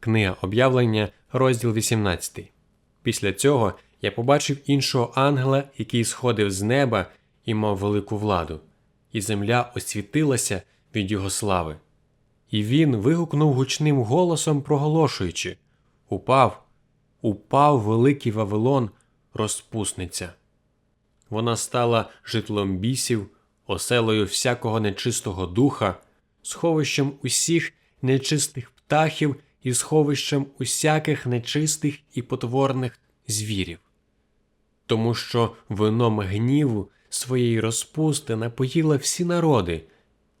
Книга об'явлення, розділ 18. Після цього я побачив іншого ангела, який сходив з неба і мав велику владу, і земля освітилася від його слави. І він вигукнув гучним голосом, проголошуючи Упав, упав великий Вавилон, розпусниця. Вона стала житлом бісів, оселою всякого нечистого духа, сховищем усіх нечистих птахів і сховищем усяких нечистих і потворних звірів. Тому що вином гніву своєї розпусти напоїла всі народи,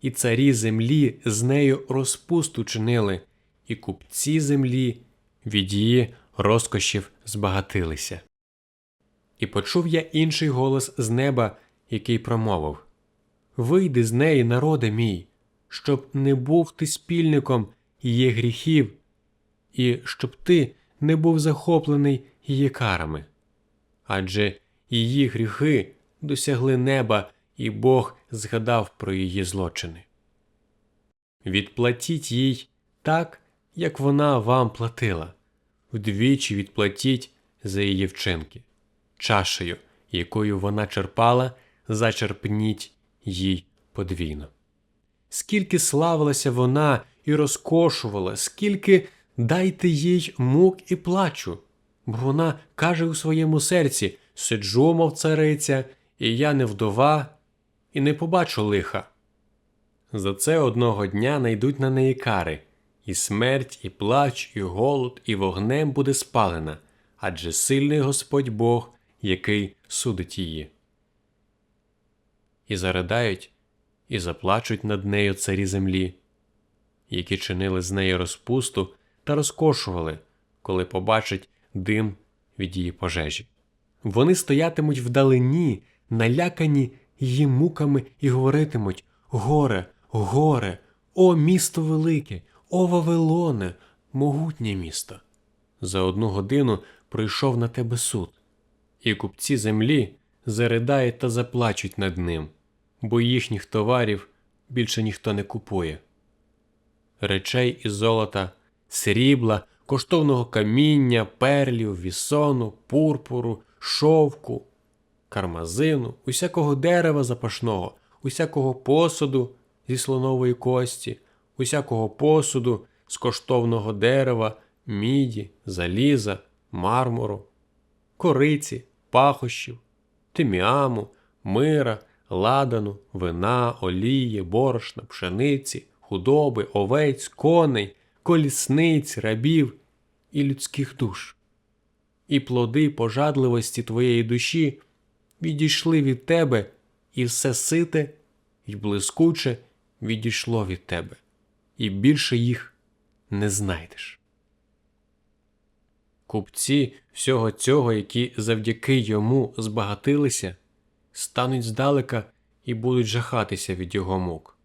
і царі землі з нею розпусту чинили, і купці землі від її розкошів збагатилися. І почув я інший голос з неба, який промовив Вийди з неї, народе мій, щоб не був ти спільником її гріхів, і щоб ти не був захоплений її карами. Адже її гріхи досягли неба, і Бог згадав про її злочини. Відплатіть їй так, як вона вам платила, вдвічі відплатіть за її вчинки чашею, якою вона черпала, зачерпніть їй подвійно. Скільки славилася вона і розкошувала, скільки дайте їй мук і плачу, бо вона каже у своєму серці сиджу, мов цариця, і я не вдова, і не побачу лиха. За це одного дня найдуть на неї кари, і смерть, і плач, і голод, і вогнем буде спалена, адже сильний Господь Бог який судить її. І заридають, і заплачуть над нею царі землі, які чинили з неї розпусту та розкошували, коли побачать дим від її пожежі. Вони стоятимуть вдалині, налякані її муками, і говоритимуть Горе, горе, о місто велике, о Вавилоне, могутнє місто. За одну годину прийшов на тебе суд і купці землі заридають та заплачуть над ним, бо їхніх товарів більше ніхто не купує. Речей із золота, срібла, коштовного каміння, перлів, вісону, пурпуру, шовку, кармазину, усякого дерева запашного, усякого посуду зі слонової кості, усякого посуду з коштовного дерева, міді, заліза, мармуру, кориці, пахощів, тиміаму, мира, ладану, вина, олії, борошна, пшениці, худоби, овець, коней, колісниць, рабів і людських душ. І плоди пожадливості твоєї душі відійшли від тебе, і все сите і блискуче відійшло від тебе, і більше їх не знайдеш купці всього цього, які завдяки йому збагатилися, стануть здалека і будуть жахатися від його мук,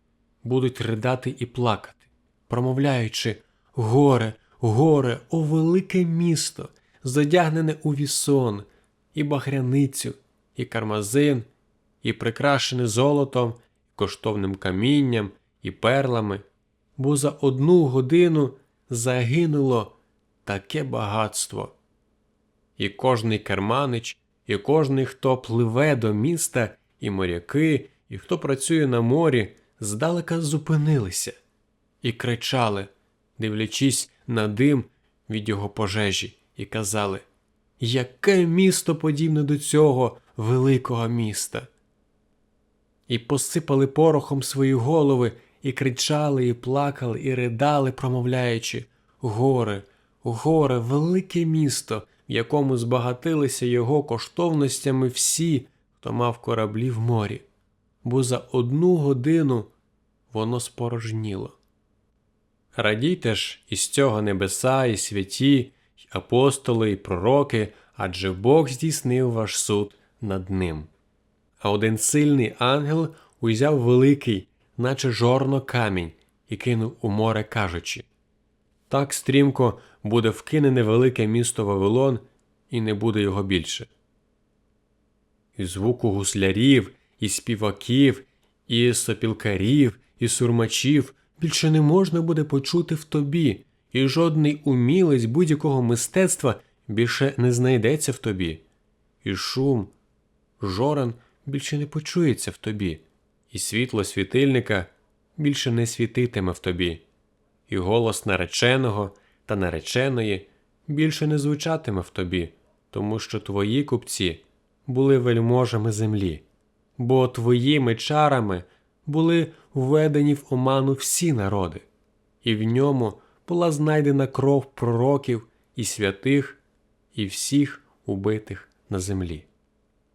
будуть ридати і плакати, промовляючи горе, горе, о велике місто, задягнене у вісон, і багряницю, і кармазин, і прикрашене золотом, коштовним камінням, і перлами, бо за одну годину загинуло таке багатство. І кожний керманич, і кожний, хто пливе до міста, і моряки, і хто працює на морі, здалека зупинилися і кричали, дивлячись на дим від його пожежі, і казали Яке місто подібне до цього великого міста? І посипали порохом свої голови, і кричали, і плакали, і ридали, промовляючи Горе, горе, велике місто, в якому збагатилися його коштовностями всі, хто мав кораблі в морі, бо за одну годину воно спорожніло. Радійте ж із цього небеса, і святі, й апостоли, і пророки, адже Бог здійснив ваш суд над ним. А один сильний ангел узяв великий, наче жорно камінь, і кинув у море, кажучи так стрімко буде вкинене велике місто Вавилон, і не буде його більше. І звуку гуслярів, і співаків, і сопілкарів, і сурмачів більше не можна буде почути в тобі, і жодний умілець будь-якого мистецтва більше не знайдеться в тобі, і шум, жоран більше не почується в тобі, і світло світильника більше не світитиме в тобі, і голос нареченого та нареченої більше не звучатиме в тобі, тому що твої купці були вельможами землі, бо твоїми чарами були введені в оману всі народи, і в ньому була знайдена кров пророків і святих, і всіх убитих на землі.